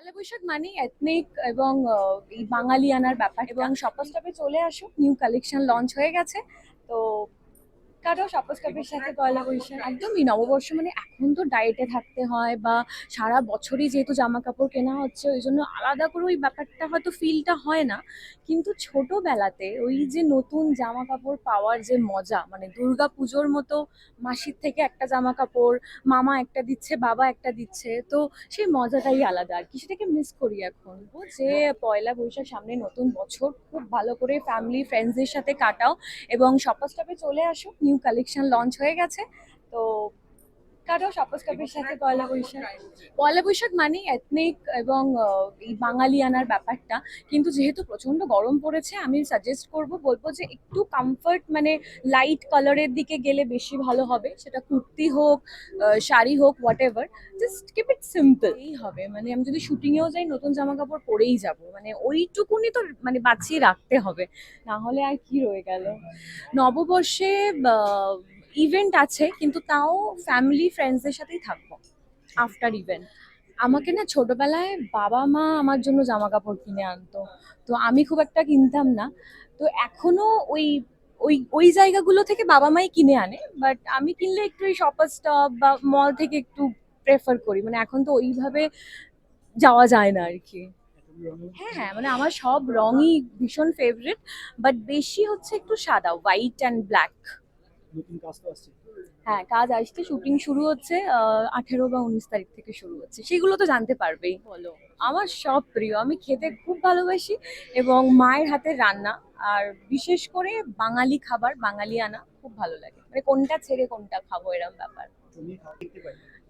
পয়লা বৈশাখ মানেই এথনিক এবং এই এই বাঙালিয়ানার ব্যাপার। এবং শপার স্টপে চলে আসো নিউ কালেকশন লঞ্চ হয়ে গেছে। তো কারও শপার স্টপের সাথে পয়লা বৈশাখ একদমই নববর্ষ মানে এখন তো ডায়েটে থাকতে হয় বা সারা বছরই যেহেতু জামা কাপড় কেনা হচ্ছে, ওই জন্য আলাদা করে ওই ব্যাপারটা হয়তো ফিলটা হয় না। কিন্তু ছোটবেলাতে ওই যে নতুন জামা কাপড় পাওয়ার যে মজা মানে দুর্গা পুজোর মতো মাসির থেকে একটা জামা কাপড় মামা একটা দিচ্ছে, বাবা একটা দিচ্ছে, তো সেই মজাটাই আলাদা। আর কি সেটাকে মিস করি এখন। যে পয়লা বৈশাখ সামনে নতুন বছর, খুব ভালো করে ফ্যামিলি ফ্রেন্ডসদের সাথে কাটাও এবং শপার স্টপে চলে আসো নিউ কালেকশন লঞ্চ হয়ে গেছে। তো কারও শপার স্টপের সাথে পয়লা বৈশাখ। পয়লা বৈশাখ মানেই এথনিক এবং এই বাঙালিয়ানার ব্যাপারটা। কিন্তু যেহেতু প্রচণ্ড গরম পড়েছে আমি সাজেস্ট করব বলব যে একটু কমফর্ট মানে লাইট কালারের দিকে গেলে বেশি ভালো হবে। সেটা কুর্তি হোক শাড়ি হোক whatever just keep it simple এই হবে। মানে আমি যদি শুটিংয়েও যাই নতুন জামা কাপড় পরেই যাব। মানে ওইটুকুনি তো মানে বাঁচিয়ে রাখতে হবে। না হলে আর কি রয়ে গেল? নববর্ষে ইভেন্ট আছে, কিন্তু তাও ফ্যামিলি ফ্রেন্ডসদের সাথেই থাকব আফটার ইভেন্ট আমাকে না ছোটবেলায় বাবা মা আমার জন্য জামা কাপড় কিনে আনতো। তো আমি খুব একটা কিনতাম না। তো এখনও ওই ওই ওই জায়গাগুলো থেকে বাবা মাই কিনে আনে বাট আমি কিনলে একটু ওই শপার স্টপ বা মল থেকে একটু প্রেফার করি। মানে এখন তো ওইভাবে যাওয়া যায় না আর কি হ্যাঁ হ্যাঁ মানে আমার সব রঙই ভীষণ ফেভারিট বাট বেশি হচ্ছে একটু সাদা হোয়াইট অ্যান্ড ব্ল্যাক নতুন কাজ তো আসছে। হ্যাঁ কাজ আসছে শুটিং শুরু হচ্ছে আঠেরো বা উনিশ তারিখ থেকে শুরু হচ্ছে। সেগুলো তো জানতে পারবেই। বলো। আমার সব প্রিয়। আমি খেতে খুব ভালোবাসি এবং মায়ের হাতের রান্না। আর বিশেষ করে বাঙালি খাবার বাঙালি আনা খুব ভালো লাগে। মানে কোনটা ছেড়ে কোনটা খাব এরম ব্যাপার।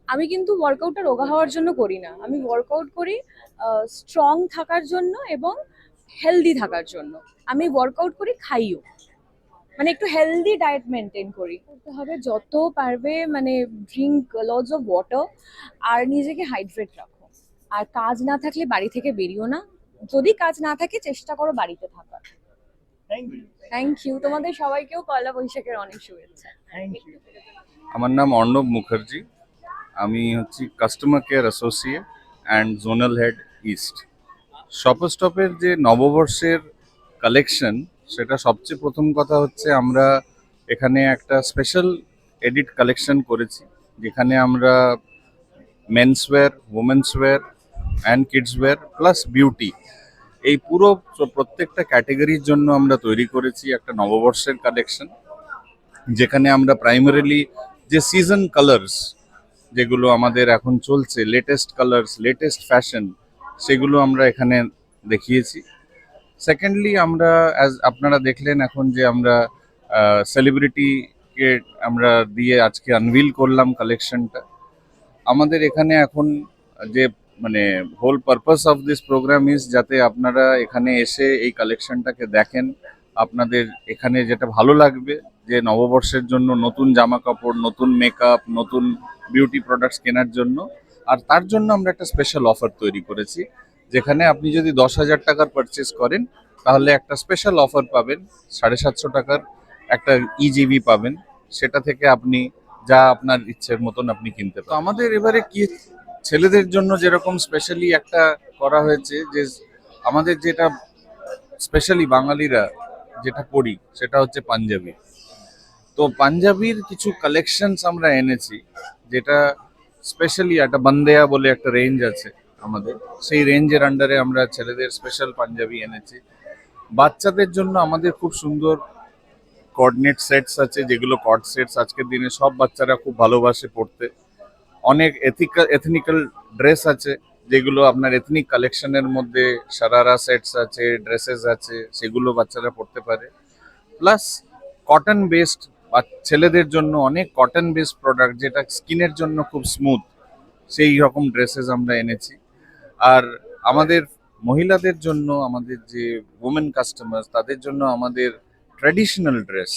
আমি কিন্তু ওয়ার্কআউটটা রোগা হওয়ার জন্য করি না। আমি ওয়ার্কআউট করি স্ট্রং থাকার জন্য এবং হেলদি থাকার জন্য। আমি ওয়ার্কআউট করি খাইও। মানে একটু হেলদি ডায়েট মেনটেন করি। করতে হবে যত পারবে মানে ড্রিঙ্ক লজ অফ ওয়াটার আর নিজেকে হাইড্রেট রাখো। আর কাজ না থাকলে বাড়ি থেকে বেরিও না। যদি কাজ না থাকে চেষ্টা করো বাড়িতে থাকার। থ্যাংক ইউ থ্যাংক ইউ তোমাদের সবাইকেও পয়লা বৈশাখের অনেক শুভেচ্ছা। আমার নাম অর্ণব মুখার্জি। আমি হচ্ছি customer care associate and zonal head east shopper স্টপের যে নববর্ষের কালেকশন সেটা সবচেয়ে প্রথম কথা হচ্ছে আমরা এখানে একটা স্পেশাল এডিট কালেকশন করেছি, যেখানে আমরা menswear womenswear and kidswear plus beauty এই পুরো প্রত্যেকটা ক্যাটেগরির জন্য আমরা তৈরি করেছি একটা নববর্ষের কালেকশন যেখানে আমরা প্রাইমারিলি যে সিজন কালার্স যেগুলো আমাদের এখন চলছে লেটেস্ট কালার্স লেটেস্ট ফ্যাশন সেগুলো আমরা এখানে দেখিয়েছি। সেকেন্ডলি আমরা অ্যাজ আপনারা দেখলেন এখন যে আমরা সেলিব্রিটিকে আমরা দিয়ে আজকে আনভিল করলাম কালেকশনটা আমাদের এখানে এখন যে মানে whole purpose of this programme is যাতে আপনারা এখানে এসে এই কালেকশনটাকে দেখেন, আপনাদের এখানে যেটা ভালো লাগবে, যে নববর্ষের জন্য নতুন জামা কাপড় নতুন মেকআপ নতুন বিউটি প্রোডাক্টস কেনার জন্য, আর তার জন্য আমরা একটা স্পেশাল অফার তৈরি করেছি। যেখানে আপনি যদি দশ হাজার টাকার পারচেস করেন, তাহলে একটা স্পেশাল অফার পাবেন, সাড়ে সাতশো টাকার একটা ইজিবি পাবেন। সেটা থেকে আপনি যা আপনার ইচ্ছের মতন আপনি কিনতে পারেন আমাদের এবারে কি ছেলেদের জন্য যেরকম স্পেশালি একটা করা হয়েছে, যে আমাদের যেটা স্পেশালি বাঙালিরা যেটা পড়ি, সেটা হচ্ছে পাঞ্জাবি। তো পাঞ্জাবির কিছু কালেকশনস আমরা এনেছি, যেটা স্পেশালি একটা বান্দেয়া বলে একটা রেঞ্জ আছে। আমাদের। সেই রেঞ্জের আন্ডারে আমরা ছেলেদের স্পেশাল পাঞ্জাবি এনেছি। বাচ্চাদের জন্য আমাদের খুব সুন্দর কোঅর্ডিনেট সেটস আছে, যেগুলো কর্ড সেটস আজকের দিনে সব বাচ্চারা খুব ভালোবাসে পড়তে। অনেক এথিক্যাল এথনিক্যাল ড্রেস আছে, যেগুলো আপনার এথনিক কালেকশনের মধ্যে সারারা সেটস আছে ড্রেসেস আছে, সেগুলো বাচ্চারা পড়তে পারে। প্লাস কটন বেসড ছেলেদের জন্য অনেক কটন বেসড প্রোডাক্ট যেটা স্কিনের জন্য খুব স্মুথ সেই রকম ড্রেসেস আমরা এনেছি। আর আমাদের মহিলাদের জন্য আমাদের যে ওমেন কাস্টমার তাদের জন্য আমাদের ট্র্যাডিশনাল ড্রেস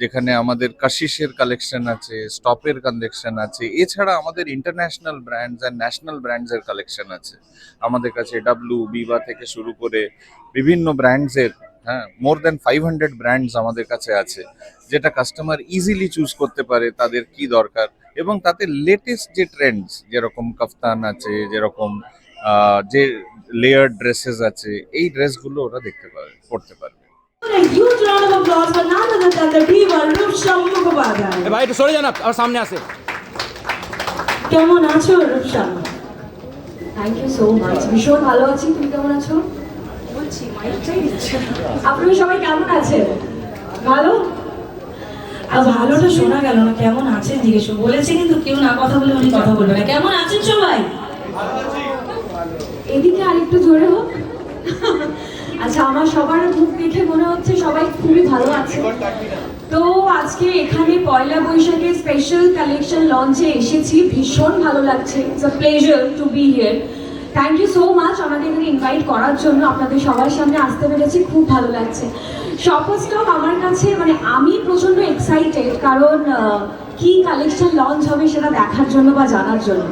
যেখানে আমাদের কাশিসের কালেকশন আছে স্টপের কালেকশন আছে, এছাড়া আমাদের ইন্টারন্যাশনাল ব্র্যান্ডস অ্যান্ড ন্যাশনাল ব্র্যান্ডসের কালেকশন আছে। আমাদের কাছে ডাব্লু বিভা থেকে শুরু করে বিভিন্ন ব্র্যান্ডসের হ্যাঁ more than five hundred brands আমাদের কাছে আছে, যেটা কাস্টমার ইজিলি চুজ করতে পারে তাদের কি দরকার। এবং তাতে লেটেস্ট যে ট্রেন্ডস যেরকম কাফতান আছে, যেরকম যে লেয়ার ড্রেসেস আছে এই ড্রেসগুলো ওরা দেখতে পারবে পড়তে পারবে। A huge round of applause for none other than the diva Rupsham Mukhopadhyay. এ ভাই একটু সরে যান আর সামনে আসে। কেমন আছো Rupsam thank you so much ভীষণ ভালো আছি তুমি কেমন আছো? আপনারা সবাই কেমন আছেন? ভালো? আর ভালোটা শোনা গেল না কেমন আছেন জিজ্ঞেস। বলেছে কিন্তু কেউ না কথা বলে উনি কথা বলবে না। কেমন আছেন সবাই? এদিকে আরেকটু জোরে হোক। আচ্ছা আমার সবার মুখ দেখে মনে হচ্ছে সবাই খুবই ভালো আছে। তো আজকে এখানে পয়লা বৈশাখের স্পেশাল কালেকশন লঞ্চে এসেছি। ভীষণ ভালো লাগছে। It's a pleasure to be here thank you so much আমাদের এখানে ইনভাইট করার জন্য। আপনাদের সবার সামনে আসতে পেরেছি। খুব ভালো লাগছে। শপার স্টপ আমার কাছে মানে আমি প্রচণ্ড এক্সাইটেড কারণ কি কালেকশন লঞ্চ হবে সেটা দেখার জন্য বা জানার জন্য।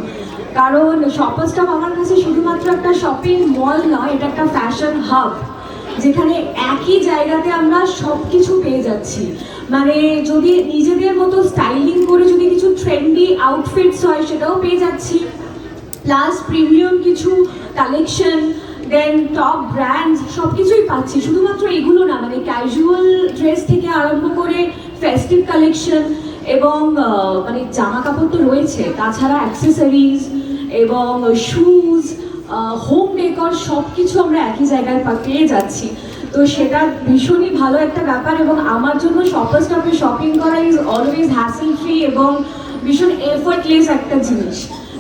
কারণ শপার আমার কাছে শুধুমাত্র একটা শপিং মল নয়, এটা একটা ফ্যাশন হাব যেখানে একই জায়গাতে আমরা সব কিছু পেয়ে যাচ্ছি। মানে যদি নিজেদের মতো স্টাইলিং করে যদি কিছু ট্রেন্ডি আউটফিটস হয়, সেটাও পেয়ে যাচ্ছি। প্লাস প্রিমিয়াম কিছু কালেকশন দেন টপ ব্র্যান্ডস সব কিছুই পাচ্ছি। শুধুমাত্র এগুলো না মানে ক্যাজুয়াল ড্রেস থেকে আরম্ভ করে ফেস্টিভ কালেকশন এবং মানে জামা কাপড় তো রয়েছে, তাছাড়া অ্যাক্সেসরিজ এবং শুজ হোম ডেকর সব কিছু আমরা একই জায়গায় পেয়ে যাচ্ছি। তো সেটা ভীষণই ভালো একটা ব্যাপার এবং আমার জন্য শপার স্টপে শপিং করা ইজ অলওয়েজ হ্যাসেল ফ্রি এবং ভীষণ এফোর্টলেস একটা জিনিস।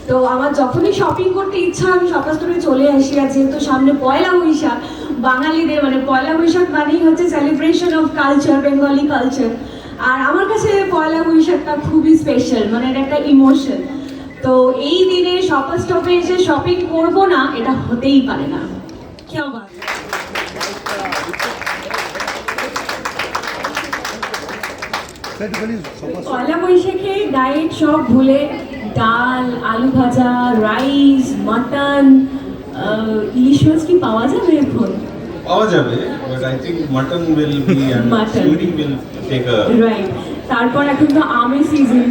তো আমার যখনই শপিং করতে ইচ্ছা, আমি শপার স্টপে চলে আসি। আর যেহেতু সামনে পয়লা বৈশাখ, বাঙালিদের মানে পয়লা বৈশাখ মানেই হচ্ছে celebration of culture Bengali culture আর আমার কাছে পয়লা বৈশাখটা খুবই স্পেশাল মানে এটা একটা ইমোশন তো এই দিনে শপার স্টপে এসে শপিং করব না এটা হতেই পারে না। কেউ পয়লা বৈশাখে ডায়েট সব ভুলে ডাল আলু ভাজা রাইস মাটন ইলিশ মাছ কি পাওয়া যাবে এখন? পাওয়া যাবে but I think mutton will be Mutton. Will take a right তারপর এখন তো আমের সিজন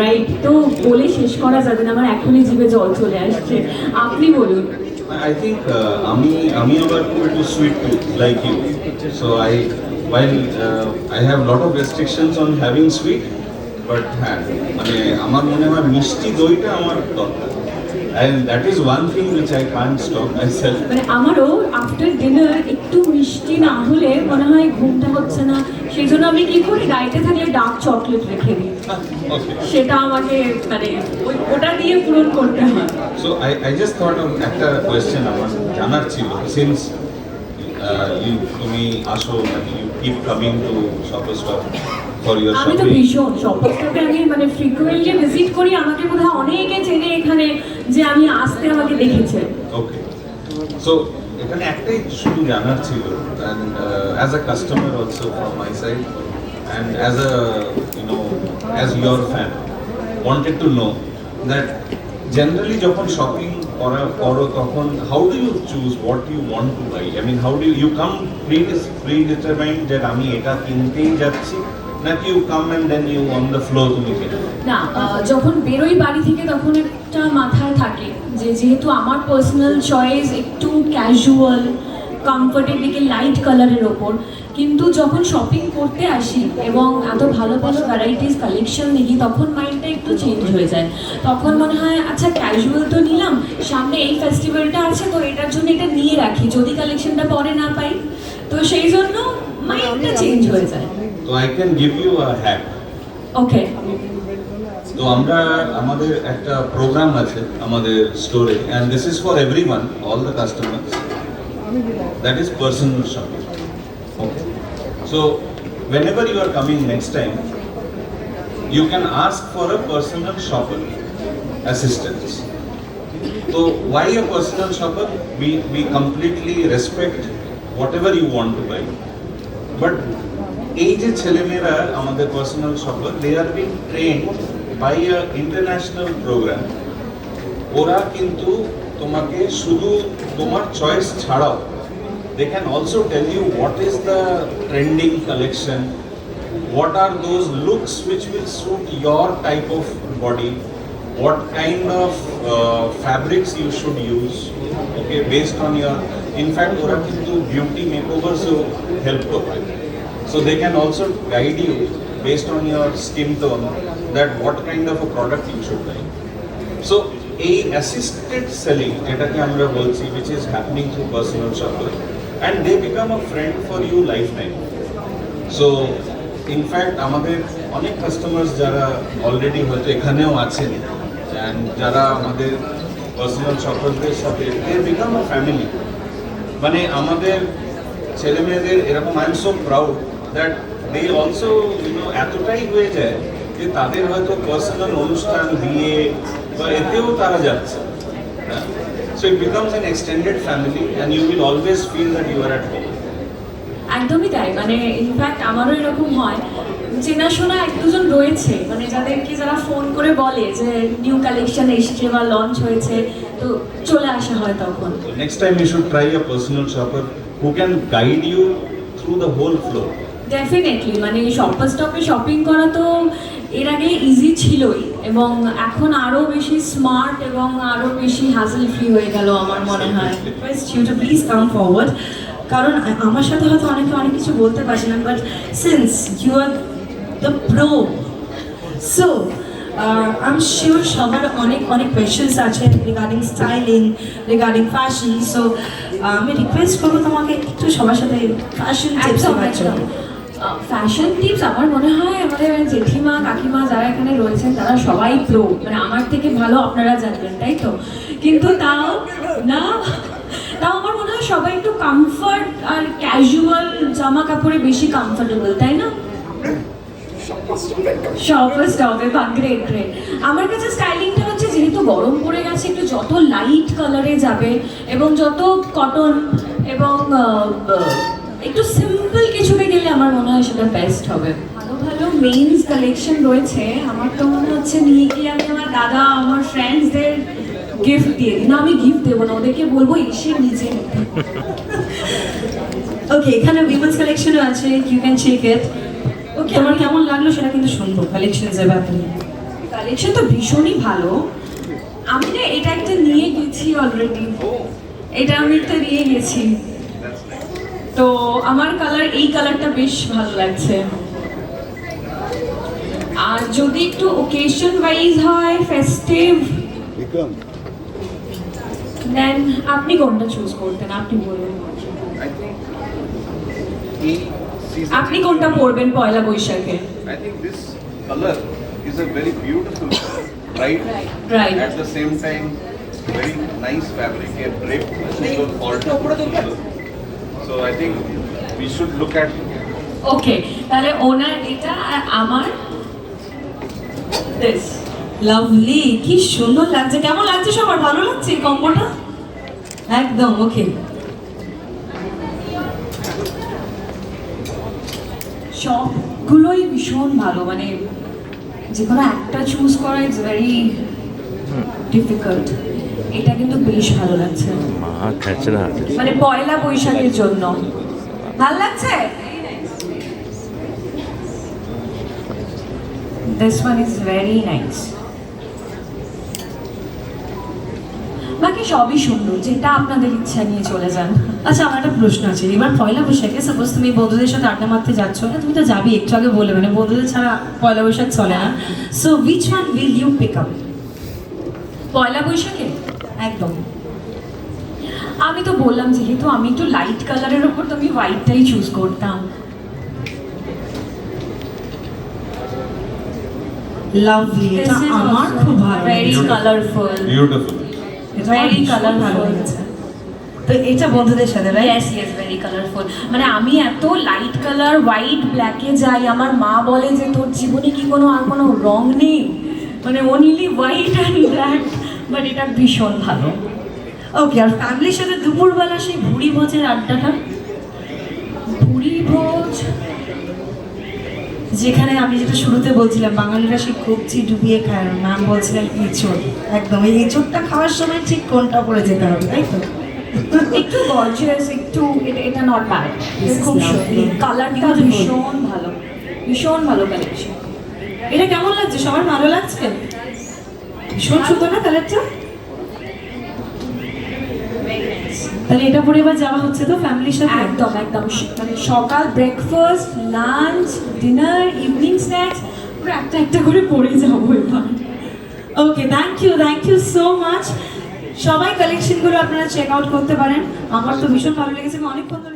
রাইট তো বলে শেষ করা যাবে না আমার এখনই জিভে জল চলে আসছে। আপনি বলুন। I think uh, আমি আমি আবার খুব একটু sweet like you so I while uh, I have lot of restrictions on having sweet but হ্যাঁ মানে আমার মনে হয় মিষ্টি দইটা আমার দরকার। And that is one thing which I can't stop myself. মানে আমারও আফটার ডিনার একটু মিষ্টি না হলে মনে হয় ঘুমটা হচ্ছে না। সেই জন্য আমি কি করি? ডায়েটে থাকলে ডার্ক চকলেট রেখে দিই। সেটা আমাকে মানে ওটা দিয়ে পূরণ করতে হয়। So I, I just thought of একটা কোয়েশ্চেন আমার জানার ছিল। সিন্স ইউ তুমি আসো মানে you keep coming to stop আমি তো ভীষণ শপথটাকে আমি মানে ফ্রিকুয়েন্টলি ভিজিট করি আমাকে বোধহয় অনেকে চেনে এখানে যে আমি আসতে আমাকে দেখেছে। ওকে সো এখানে একটাই শুধু জানার ছিল and as a customer also from my side and as a you know as your fan wanted to know that generally যখন শপিং করা করো তখন how do you choose what you want to buy I mean how do you come pre predetermined যে আমি এটা কিনতেই যাচ্ছি নাকি you come and then you on the flow তুমি না যখন বেরোই বাড়ি থেকে তখন একটা মাথায় থাকে যে যেহেতু আমার পার্সোনাল চয়েস একটু ক্যাজুয়াল কমফোর্টের দিকে লাইট কালারের ওপর। কিন্তু যখন শপিং করতে আসি এবং এত ভালো ভালো ভ্যারাইটিস কালেকশন দেখি তখন মাইন্ডটা একটু চেঞ্জ হয়ে যায়। তখন মনে হয় আচ্ছা ক্যাজুয়াল তো নিলাম সামনে এই ফেস্টিভ্যালটা আছে তো এটার জন্য এটা নিয়ে রাখি। যদি কালেকশনটা পরে না পাই তো সেই জন্য মাইন্ডটা চেঞ্জ হয়ে যায়। তো I can give you a hack okay তো আমরা আমাদের একটা প্রোগ্রাম আছে আমাদের স্টোরে and this is for everyone all the customers that is personal shopping okay so whenever you are coming next time you can ask for a personal shopper assistance. So why a personal shopper? We, we completely respect whatever you want to buy. But এই যে ছেলেমেয়েরা আমাদের personal shopper they are being train by a international program ওরা কিন্তু তোমাকে শুধু তোমার choice ছাড়াও they can also tell you what is the trending collection what are those looks which will suit your type of body what kind of uh, fabrics you should use, okay, based on your, fact, ওরা কিন্তু beauty makeovers ও help করে. So they can also guide you based on your skin tone that what kind of a product you should buy. So এই assisted selling এটাকে আমরা বলছি which is happening through personal shopper and they become a friend for you lifetime. So in fact আমাদের অনেক customers যারা already হয়তো এখানেও আছেন অ্যান্ড যারা আমাদের পার্সোনাল শপারদের সাথে দে বিকাম আ ফ্যামিলি মানে আমাদের ছেলে মেয়েদের এরকম I am so proud that they also you know এতটাই হয়ে যায় যে তাদের হয়তো পার্সোনাল অনুষ্ঠান বিয়ে বা এতেও তারা যাচ্ছে। So it becomes an extended family and you will always feel that you are at home একদমই তাই। মানে ইনফ্যাক্ট আমারও এরকম হয়। চেনাশোনা এক দুজন রয়েছে। মানে যাদেরকে যারা ফোন করে বলে যে নিউ কালেকশন এসছে বা লঞ্চ হয়েছে তো চলে আসা হয় তখন। Next time you should try a personal shopper who can guide you through the whole flow. Definitely মানে শপার স্টপে শপিং করা তো এর আগে ইজি ছিলই এবং এখন আরও বেশি স্মার্ট এবং আরও বেশি হাসেল ফ্রি হয়ে গেল আমার মনে হয়। Request you to please come forward কারণ আ- আমার সাথে হয়তো অনেকে অনেক কিছু বলতে পারছি না but since you are the pro so I am sure সবার অনেক অনেক কোয়েশ্চেন্স আছে regarding styling regarding fashion so আমি রিকোয়েস্ট করব তোমাকে একটু সবার সাথে ফ্যাশন টিপস দেওয়ার জন্য। ফ্যাশন টিপস আমার মনে হয় আমাদের জেঠিমা কাকিমা যারা এখানে রয়েছেন তারা সবাই প্রো মানে আমার থেকে ভালো আপনারা জানবেন তাই তো? কিন্তু তাও না তাও আমার মনে হয় সবাই একটু কমফর্ট আর ক্যাজুয়াল জামা কাপড়ে বেশি কমফোর্টেবল তাই না? শপার স্টপে বা গ্রেট গ্রেট আমার কাছে স্টাইলিংটা হচ্ছে যেহেতু গরম পড়ে গেছে একটু যত লাইট কালারে যাবে এবং যত কটন এবং একটু সিম্পল কিছুতে গেলে আমার মনে হয় সেটা বেস্ট হবে। ভালো ভালো মেইনস কালেকশন রয়েছে। আমার তো মনে হচ্ছে নিয়ে গিয়ে আমি আমার দাদা আমার ফ্রেন্ডসদের গিফট দিয়ে দিই। না আমি গিফট দেবো না ওদেরকে বলব এসে নিজে ওকে এখানে উইমেন্স কালেকশনও আছে you can check it okay আমার কেমন লাগল সেটা কিন্তু শুনব। কালেকশনসের ব্যাপারে। কালেকশন তো ভীষণই ভালো। আমি না এটা একটা নিয়ে গেছি অলরেডি এটা আমি একটা নিয়ে গেছি। তো আমার কালার এই কালারটা বেশ ভালো লাগছে। আর যদি একটু ওকেশন ওয়াইজ হয় ফেস্টিভ দেন আপনি কোনটা চুজ করতেন? আপনি বলুন। আপনি কোনটা পড়বেন পয়লা বৈশাখে? I think this colour is a very beautiful right right at the same time very nice fabric I think we should look at okay তাহলে ওনার এটা আমার দিস কি সুন্দর লাগছে। কেমন লাগছে সবার? ভালো লাগছে কম্বোটা? একদম ওকে সবগুলোই ভীষণ ভালো। মানে যে কোনো একটা চুজ করা ইটস ভেরি ডিফিকাল্ট এটা কিন্তু বেশ ভালো লাগছে। মানে পয়লা বৈশাখের জন্য। ভালো লাগছে? This one is very nice সবই সুন্দর যেটা আপনাদের ইচ্ছা নিয়ে চলে যান। আচ্ছা আমার একটা প্রশ্ন আছে। এবার পয়লা বৈশাখে সাপোজ তুমি বন্ধুদের সাথে আড্ডা মারতে যাচ্ছ না তুমি তো যাবি একটু আগে বলে মানে বন্ধুদের ছাড়া পয়লা বৈশাখ চলে না। So which one will you pick up Poila বৈশাখে? একদম। আমি তো বললাম যেহেতু আমি একটু লাইট কালারের ওপর তো আমি হোয়াইটটাই চুজ করতাম। লাভলি এটা আমার খুব ভালো ভেরি কালারফুল Beautiful. ভীষণ ভালো colourful. তো এটা বন্ধুদের সাথে right yes yes very colourful মানে আমি এত লাইট কালার হোয়াইট ব্ল্যাকে যাই আমার মা বলে যে তোর জীবনে কি কোনো আর কোনো রং নেই? মানে only white and black but এটা ভীষণ ভালো। ওকে আর ফ্যামিলির সাথে দুপুরবেলা সেই ভুড়ি ভোজের আড্ডাটা? পুরী ভোজ যেখানে আমি যেটা শুরুতে বলছিলাম বাঙালিরা সেই কবজি ডুবিয়ে খায় ম্যাম বলছিলেন এঁচড়। একদম এই এঁচড়টা খাওয়ার সময় ঠিক কোনটা পরে যেতে হবে তাই তো? একটু গর্জিয়াস একটু এটা এটা নট ব্যাড খুব. কালারটা ভীষণ ভালো। ভীষণ ভালো কালেকশন এটা কেমন লাগছে? সবার ভালো লাগছে? ভীষণ সুন্দর না কালারটা তাহলে এটা পরে এবার যাওয়া হচ্ছে তো ফ্যামিলির সাথে? একদম একদম। মানে সকাল breakfast lunch dinner evening snacks পুরো একটা একটা করে পরে যাব এবার। Okay thank you thank you so much সবাই কালেকশনগুলো আপনারা চেক আউট করতে পারেন। আমার তো ভীষণ ভালো লেগেছে। আমি অনেকক্ষণ ধরে